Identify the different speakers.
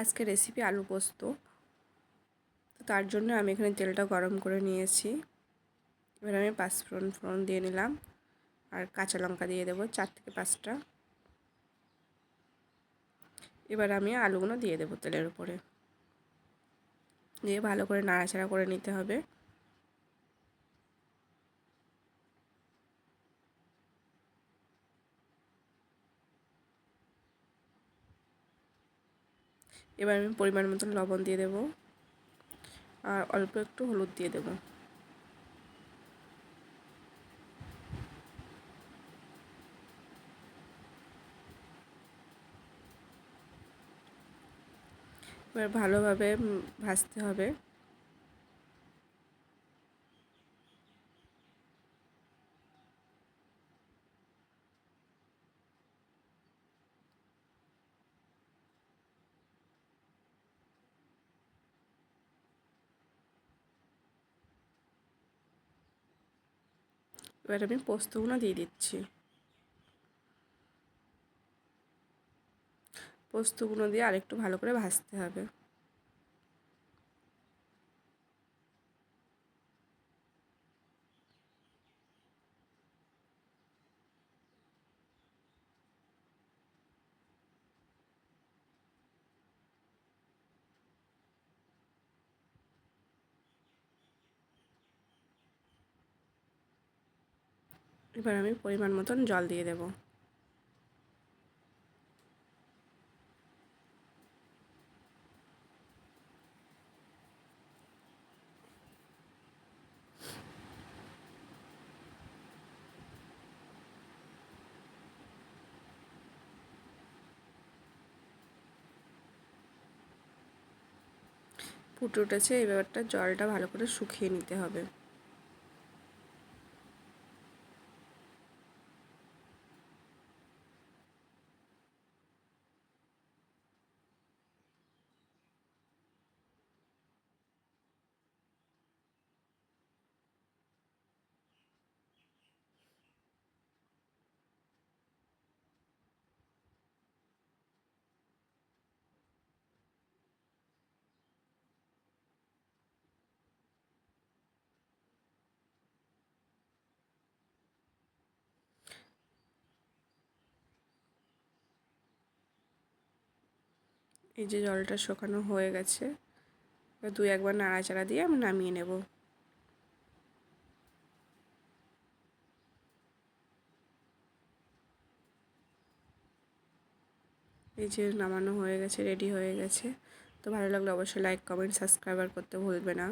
Speaker 1: আজকে রেসিপি আলু পোস্ত। তো তার জন্য আমি এখানে তেলটা গরম করে নিয়েছি। এবার আমি পাঁচ ফোড়ন ফোড়ন দিয়ে নিলাম আর কাঁচা লঙ্কা দিয়ে দেবো চার থেকে পাঁচটা। এবার আমি আলুগুলো দিয়ে দেবো তেলের উপরে। দিয়ে ভালো করে নাড়াচাড়া করে নিতে হবে। এবার আমি পরিমাণ মতন লবণ দিয়ে দেব। আর অল্প একটু হলুদ দিয়ে দেব। এবার ভালোভাবে ভাজতে হবে। এবার আমি পোস্তগুলো দিয়ে দিচ্ছি। পোস্তগুলো দিয়ে আরেকটু ভালো করে ভাজতে হবে। এবার আমি পরিমাণ মতন জল দিয়ে দেব। ফুটে উঠেছে এই ব্যাপারটা জলটা ভালো করে শুকিয়ে নিতে হবে। এই যে জলটা শুকানো হয়ে গেছে দুই একবার নাড়াচাড়া দিয়ে আমি নামিয়ে নেব। এই যে নামানো হয়ে গেছে রেডি হয়ে গেছে। তো ভালো লাগলে অবশ্যই লাইক কমেন্ট সাবস্ক্রাইবার করতে ভুলবে না।